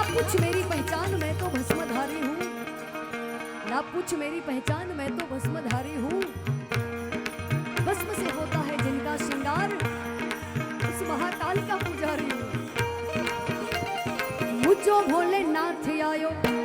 ना पूछ मेरी पहचान, मैं तो भस्मधारी हूँ। ना पूछ मेरी पहचान, मैं तो भस्मधारी हूँ। भस्म से होता है जिनका श्रृंगार, उस महाकाल का पुजारी। हूँ मुझो भोले नाथ आयो।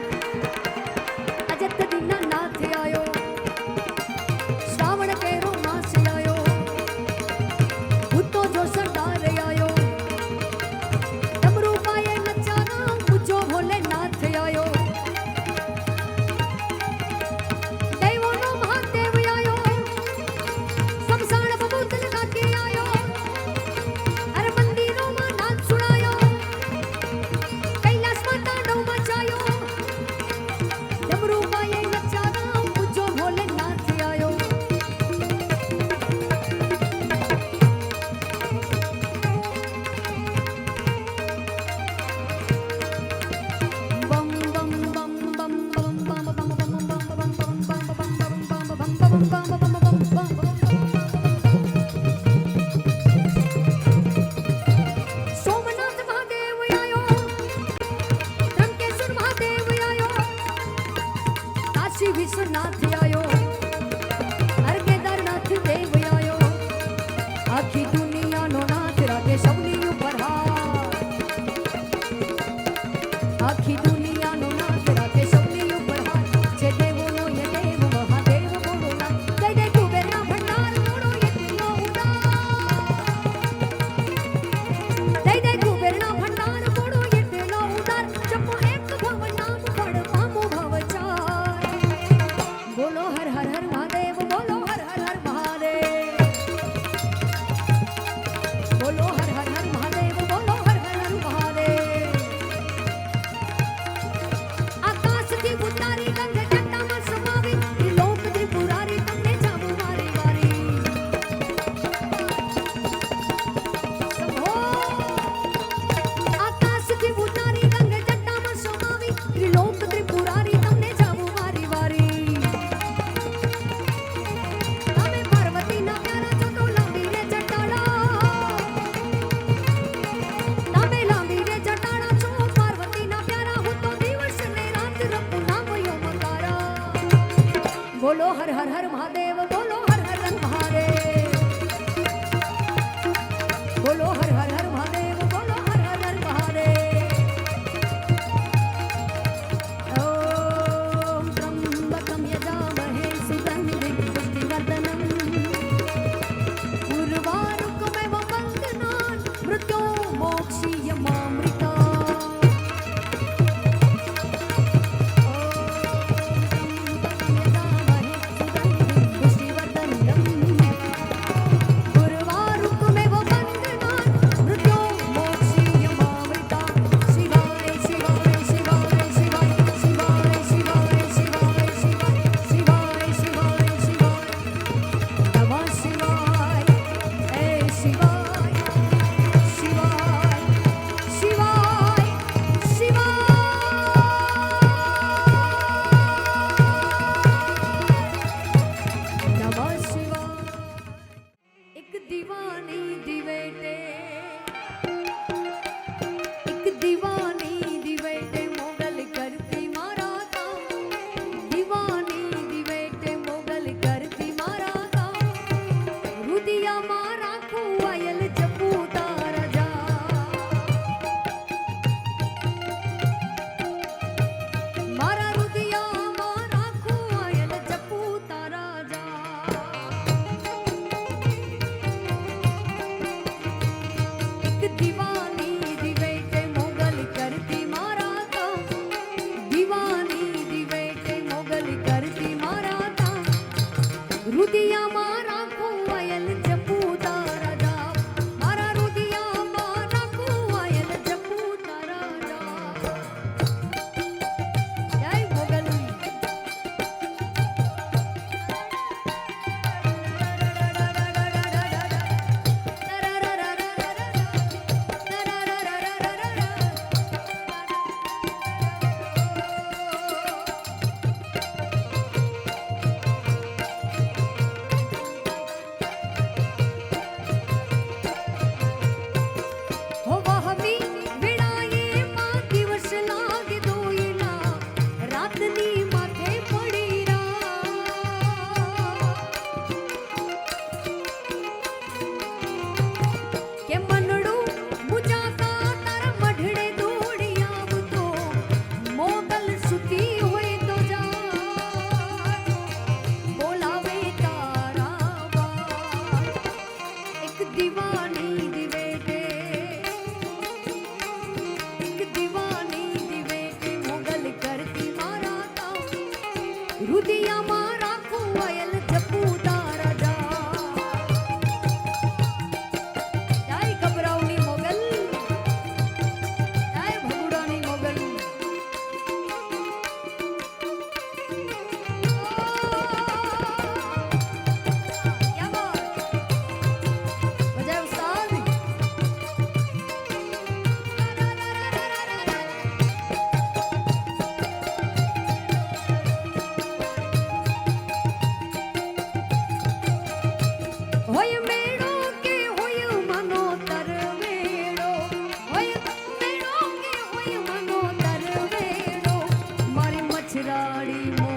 Thank you.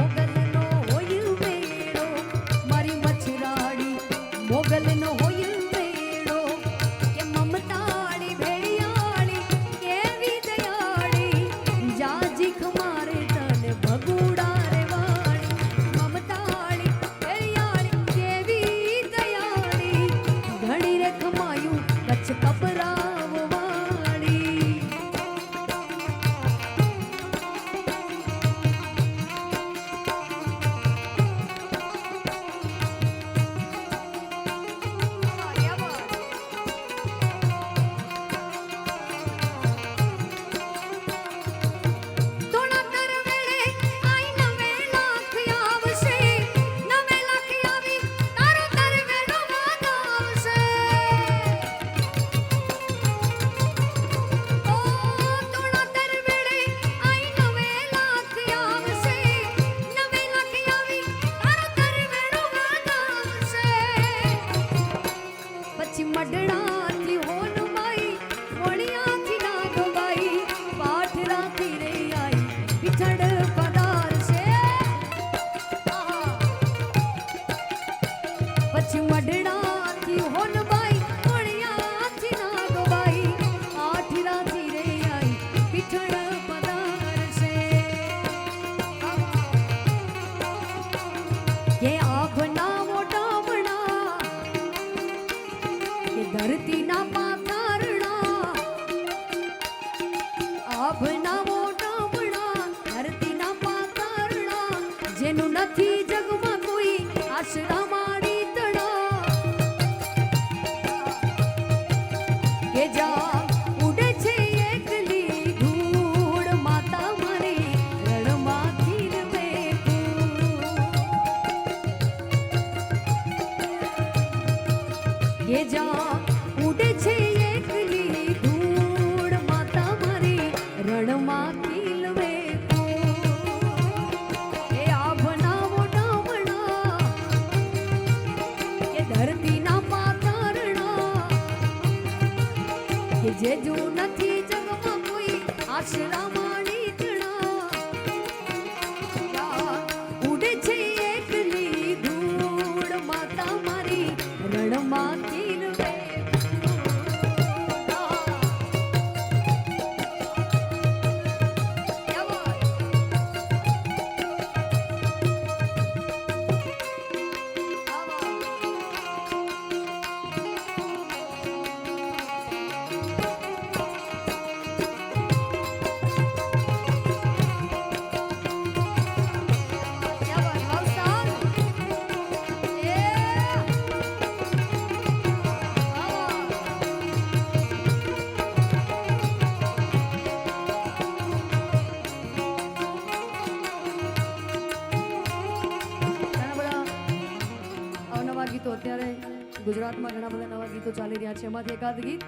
ગીતો ચાલી રહ્યા છે એમાંથી એકાદ ગીત.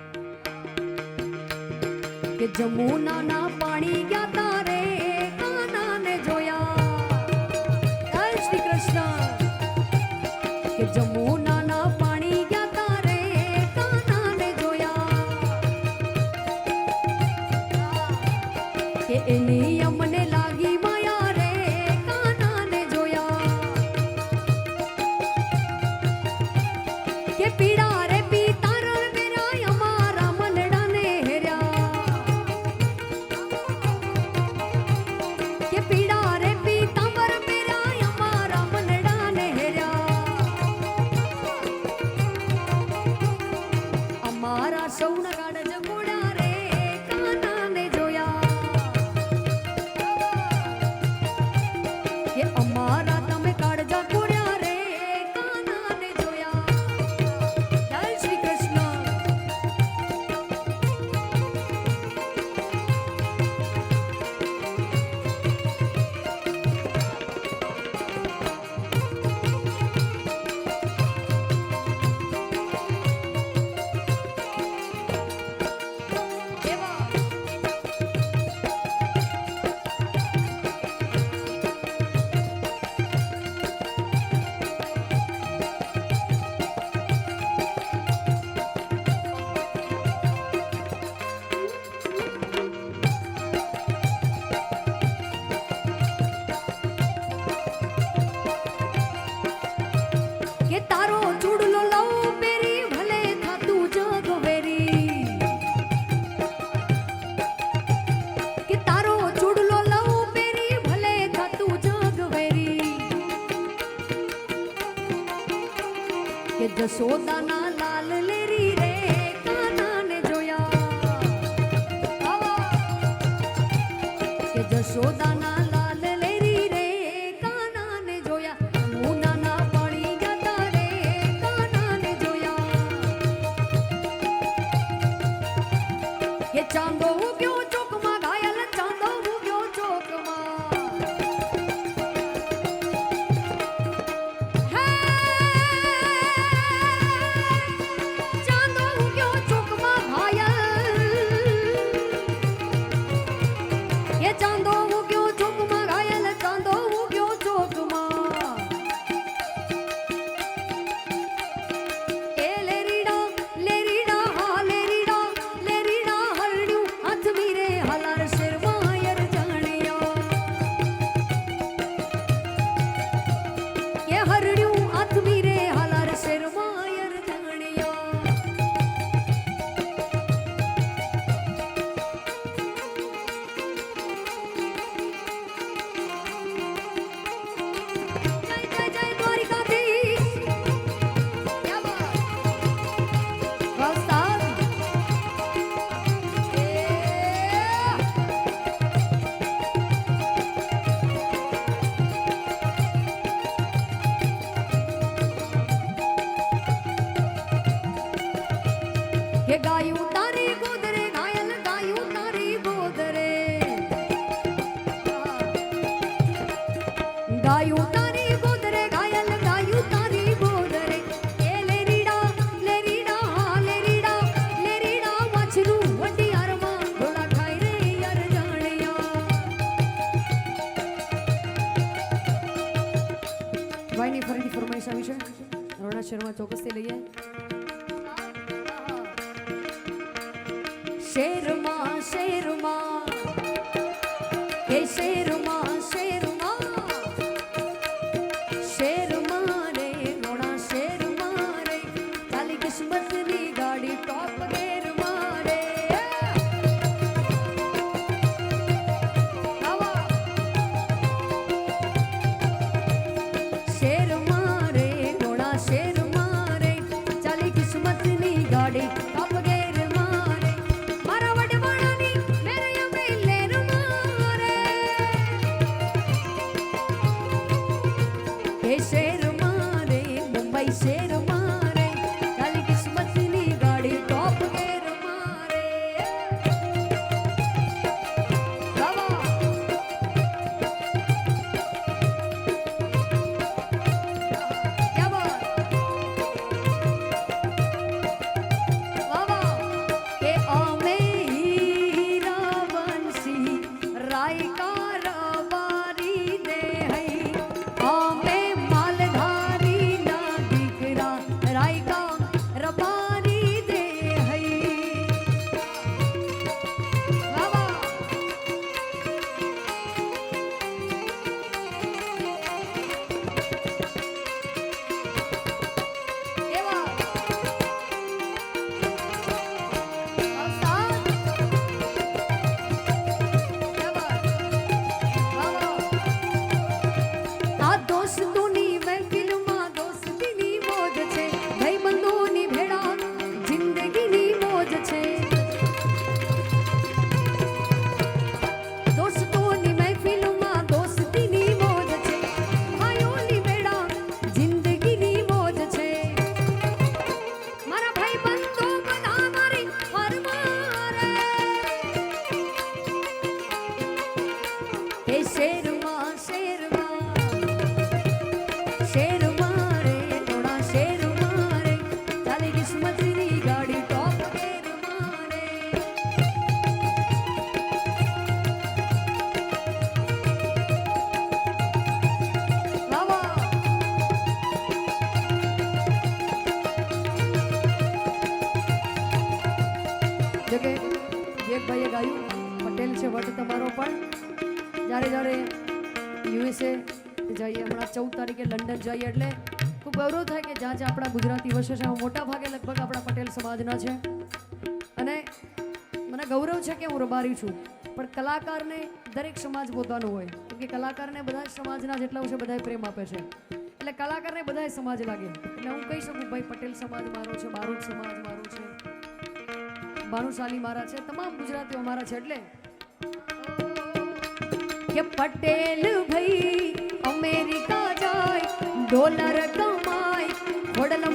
કે જમુના ના પાણી ગયા તારે કાના ને જોયા શ્રી કૃષ્ણ. કે જમુના in સોતાના લાલ લેરી રે કાનાને જોયા. કે જશોદાના ફરીથી ફરમાઈશ આવી છે. રોણા શર્મા ચોક્કસથી લઈએ. શેરમાં શેરમાં હે શેરમાં આ વિવેકભાઈએ ગાયું. પટેલ છે વટ તમારો પણ. જ્યારે જ્યારે યુએસએ જઈએ, હમણાં ચૌદ તારીખે લંડન જઈએ એટલે ખૂબ ગૌરવ થાય કે જ્યાં જ્યાં આપણા ગુજરાતી વસે છે મોટા ભાગે લગભગ આપણા પટેલ સમાજના છે. અને મને ગૌરવ છે કે હું રબારી છું, પણ કલાકારને દરેક સમાજ પોતાનો હોય. કે કલાકારને બધા સમાજના જેટલા છે બધા પ્રેમ આપે છે. એટલે કલાકારને બધા સમાજ લાગે. એટલે હું કહી શકું ભાઈ પટેલ સમાજ મારો છે બારોટ સમાજ ભાનુશાલી મારા છે, તમામ ગુજરાતીઓ મારા છે એટલે કે પટેલ ભાઈ અમેરિકા જાય, ડોલર કમાય ખોડલમાં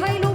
જાય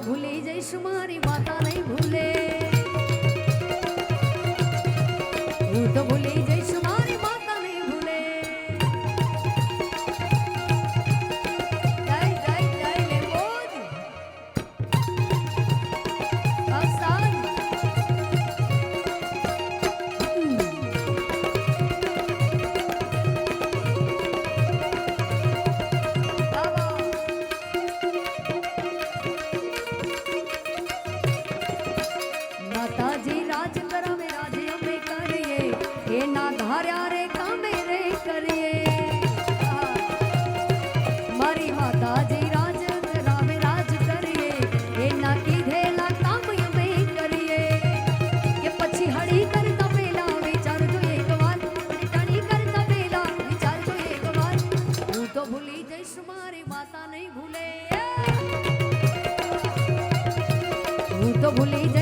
ভুলে যাই সুমারি মাতা নাই ভুলে। ভুলে હું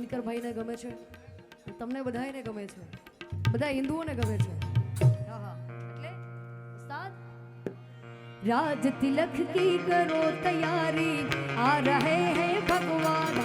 દિનકરભાઈને ગમે છે, તમને બધાને ગમે છે, બધા હિન્દુઓને ગમે છે. રાજ તિલક કી કરો તૈયારી, આ રહે હે ભગવાન